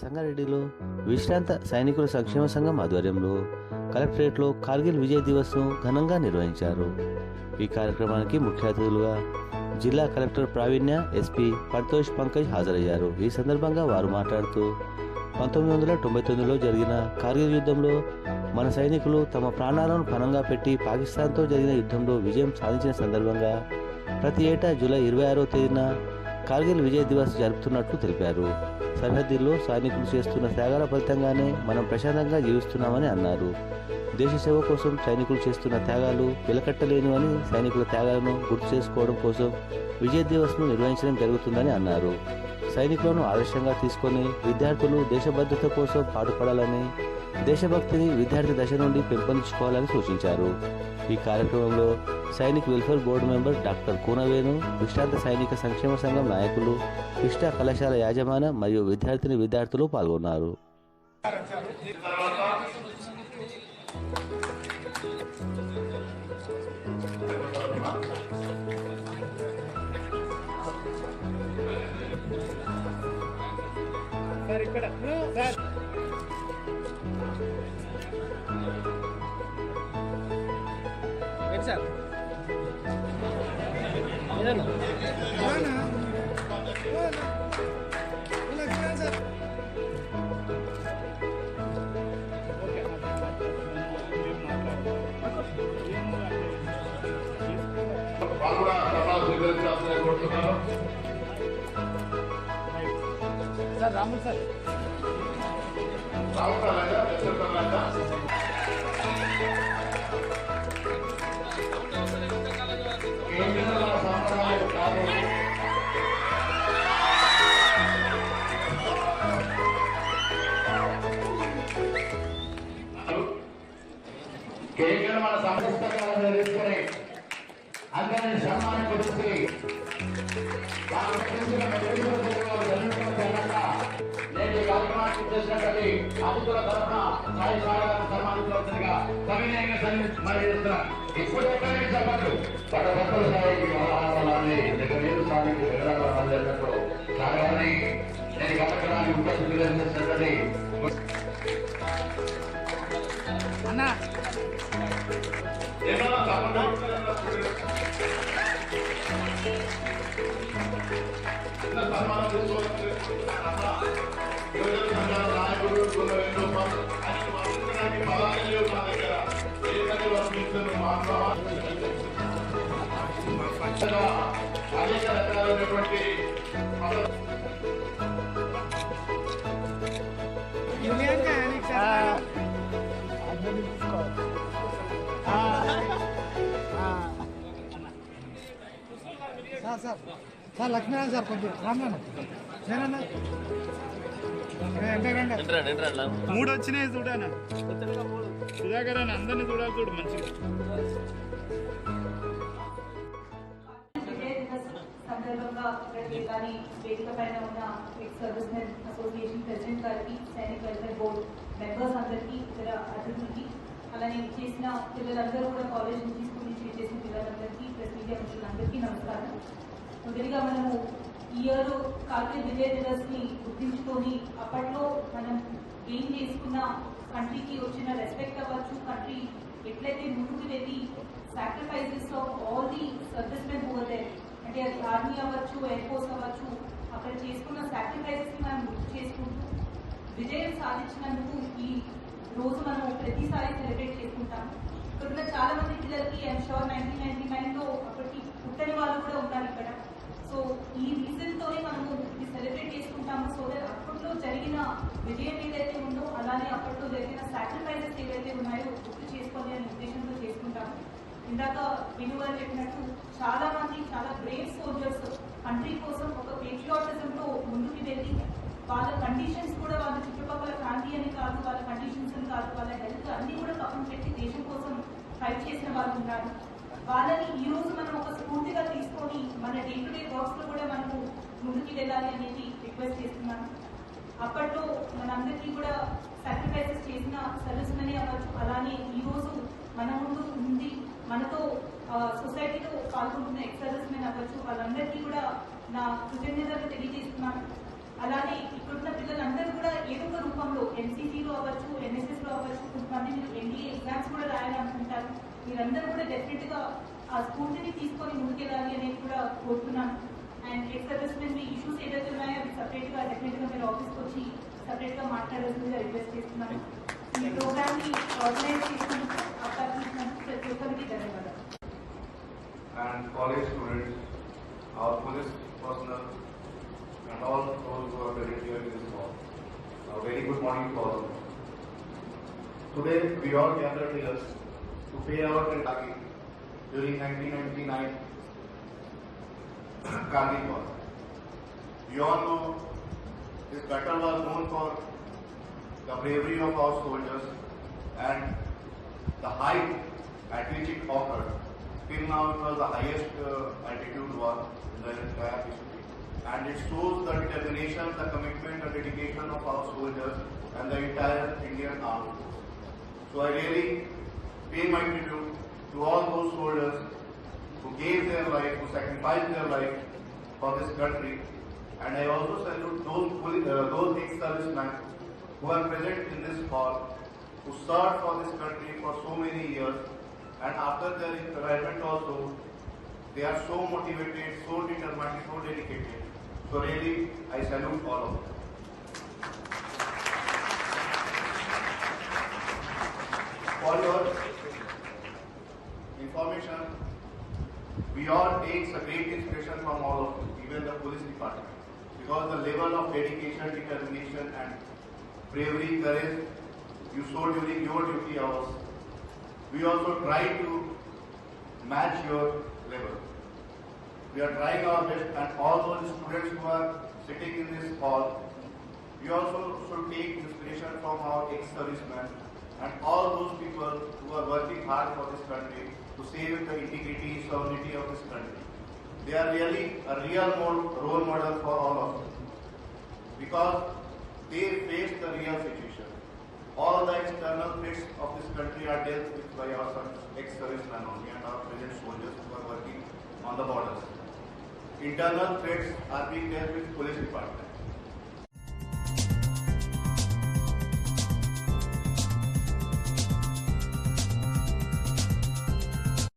సంగారెడ్డిలో విశ్రాంత సైనికుల సంక్షేమ సంఘం ఆధ్వర్యంలో కలెక్టరేట్లో కార్గిల్ విజయ్ దివస్ను ఘనంగా నిర్వహించారు. ఈ కార్యక్రమానికి ముఖ్య అతిథులుగా జిల్లా కలెక్టర్ ప్రావీణ్య ఎస్పీ పరితోష్ పంకజ్ హాజరయ్యారు. ఈ సందర్భంగా వారు మాట్లాడుతూ పంతొమ్మిది వందల తొంభై తొమ్మిదిలో జరిగిన కార్గిల్ యుద్ధంలో మన సైనికులు తమ ప్రాణాలను పణంగా పెట్టి పాకిస్తాన్తో జరిగిన యుద్ధంలో విజయం సాధించిన సందర్భంగా ప్రతి ఏటా జూలై ఇరవై ఆరో తేదీన కార్గిల్ విజయ్ దివస్ జరుపుతున్నట్లు తెలిపారు. సరిహద్దుల్లో సైనికులు చేస్తున్న త్యాగాల ఫలితంగానే మనం ప్రశాంతంగా జీవిస్తున్నామని అన్నారు. దేశ సేవ కోసం సైనికులు చేస్తున్న త్యాగాలు వెలకట్టలేనివని సైనికుల త్యాగాలను గుర్తు చేసుకోవడం కోసం విజయ్ దివస్ను నిర్వహించడం జరుగుతుందని అన్నారు. సైనికులను ఆదర్శంగా తీసుకొని విద్యార్థులు దేశభద్రత కోసం పాటుపడాలని దేశభక్తిని విద్యార్థి దశ నుండి పెంపొందించుకోవాలని సూచించారు. ఈ కార్యక్రమంలో Sainik welfare board member doctor Koonavenu విశ్రాంత సైనిక సంక్షేమ సంఘం నాయకులు ఇష్ట కళాశాల యాజమాన్య మరియు విద్యార్థిని విద్యార్థులు పాల్గొన్నారు. ఇక్కడ సార్ సార్? ఏదన్నా? సార్ రాములు సార్ రావుతారా చెప్తారా కేంద్ర సంప్రదాయ అందరినీ సన్మానం చేసి వారు చేసిన మెరుగుదల తెలుగు జరుగుతున్న నేటి కార్యక్రమానికి చేసినటువంటి అతిథుల తరఫున సాయి సాగర్ సన్మానించవలసిందిగా సవినయంగా సన్మానించి మరి ఇప్పుడు ఎక్కడికి చెప్పట్లు పట భక్తుల స్థాయికి మహారాష్ట్రాన్ని నీరు స్థాయికి వెళ్ళడం అందరినట్టు నేను కార్యక్రమాన్ని ఉపస్థితి చేసినటువంటి అన్నా. అనేక రకాలైనటువంటి sir sir sir sir Lakshminarayana sir కొంచెం రామన్న సరేనా మూడు వచ్చినాయి చూడనా సుధాకర్ అని అందరినీ చూడాలి చూడు మంచిగా సందర్భంగా ఇక్కడికి కానీ వేదిక పైన ఉన్న ex servicemen association president గారికి సైనిక్ వెల్ఫేర్ బోర్డ్ మెంబర్స్ అందరికీ ఇతర అతిథులకి అలానే చేసిన పిల్లలందరూ కూడా కాలేజ్ నుంచి స్కూల్ నుంచి చేసిన పిల్లలందరికీ ప్రెస్ మీడియా మిత్రులందరికీ నమస్కారం. మొదటిగా మనము ఈ ఇయర్ కార్గిల్ విజయ దివస్ని గుర్తించుకొని అప్పట్లో మనం గెయిన్ చేసుకున్న కంట్రీకి వచ్చిన రెస్పెక్ట్ అవ్వచ్చు కంట్రీ ఎట్లయితే ముందుకు వెళ్ళి sacrifices of all the servicemen over అంటే ఆర్మీ అవ్వచ్చు ఎయిర్ ఫోర్స్ అవ్వచ్చు. అక్కడ చేసుకున్న సాక్రిఫైసెస్ మనం గుర్తు చేసుకుంటూ విజయం సాధించినందుకు ఈ రోజు మనం ప్రతిసారి సెలబ్రేట్ చేసుకుంటాము ఇక్కడున్న చాలా మంది పిల్లలకి ఐఎమ్ షోర్ నైన్టీన్ నైన్టీ నైన్లో అప్పటికి పుట్టని వాళ్ళు కూడా ఉన్నారు ఇక్కడ. సో ఈ రీజన్తోనే మనము ఇది సెలబ్రేట్ చేసుకుంటాము. సో దట్ అప్పట్లో జరిగిన విజయం ఏదైతే ఉందో అలానే అప్పట్లో జరిగిన సాక్రిఫైసెస్ ఏవైతే ఉన్నాయో గుర్తు చేసుకోవాలి అనే ఉద్దేశంతో చేసుకుంటాము. ఇందాక విను గారు చెప్పినట్టు చాలా మంది చాలా బ్రేవ్ సోల్జర్స్ కంట్రీ కోసం ఒక patriotism తో ముందుకు వెళ్ళి వాళ్ళ కండిషన్స్ కూడా వాళ్ళ చుట్టుపక్కల శాంతి అని కాదు వాళ్ళ కండిషన్స్ అని కాదు వాళ్ళ హెల్త్ అన్ని కూడా పక్కన పెట్టి దేశం కోసం ఫైట్ చేసిన వాళ్ళు ఉన్నారు. వాళ్ళని ఈ రోజు మనం ఒక స్ఫూర్తిగా తీసుకొని మన డే టు డే వర్క్స్లో కూడా మనము ముందుకు వెళ్ళాలి అనేది రిక్వెస్ట్ చేస్తున్నాను. అప్పట్లో మనందరికీ కూడా సాక్రిఫైసెస్ చేసిన సర్వీస్ మనీ అవ్వచ్చు అలానే ఈ రోజు మన ముందు ఉంది మనతో సొసైటీలో పాల్గొంటున్న ఎక్స్ సర్వీస్ మెన్ అవ్వచ్చు వాళ్ళందరికీ కూడా నా కృతజ్ఞతలు తెలియజేస్తున్నాను. అలానే ఇక్కడున్న పిల్లలందరూ కూడా ఎన్సీసీలో అవ్వచ్చు ఎన్ఎస్ఎస్లో అవ్వచ్చు కొంతమంది మీరు ఎన్డీఏ ఎగ్జామ్స్ కూడా రాయాలనుకుంటారు. మీరందరూ కూడా డెఫినెట్గా ఆ స్ఫూర్తిని తీసుకొని ముందుకెళ్ళాలి అనేది కూడా కోరుతున్నాను. అండ్ ఎక్స్ మీ ఇష్యూస్ ఏదైతే ఉన్నాయో అవి సపరేట్గా డెఫినెట్గా మీరు ఆఫీస్కి వచ్చి సపరేట్గా మాట్లాడాల్సిందిగా రిక్వెస్ట్ చేస్తున్నాను. ఈ ప్రోగ్రామ్ని ఆర్గనైజ్ చేసినందుకు and college students, our police personnel, and all those who are present here in this hall. A very good morning to all you. Today, we all gathered here to pay our Kentucky during 1999 Kargil War. We all know this battle was known for the bravery of our soldiers and the height at which it occurred. Till now, it was the highest uh, altitude war in the entire history. And it shows the determination, the commitment, the dedication of our soldiers and the entire Indian army. So I really pay my tribute to all those soldiers who gave their life, who sacrificed their life for this country. And I also salute those, uh, those ex-servicemen who are present in this hall, who served for this country for so many years, and after their retirement also, they are so motivated, so determined, so dedicated. So really, I salute all of them. For your information, we all take a great inspiration from all of you, even the police department, because the level of dedication, determination, and bravery, courage you show during your duty hours, we also try to match your level. We are trying our best, and all those students who are sitting in this hall, we also should take inspiration from our ex-servicemen and all those people who are working hard for this country to save the integrity, sovereignty of this country. They are really a real role model for all of us because they face the real situation. All the external threats of this country are dealt with by our ex-servicemen only and our present soldiers who are working on the borders. Internal threats are being dealt with police department.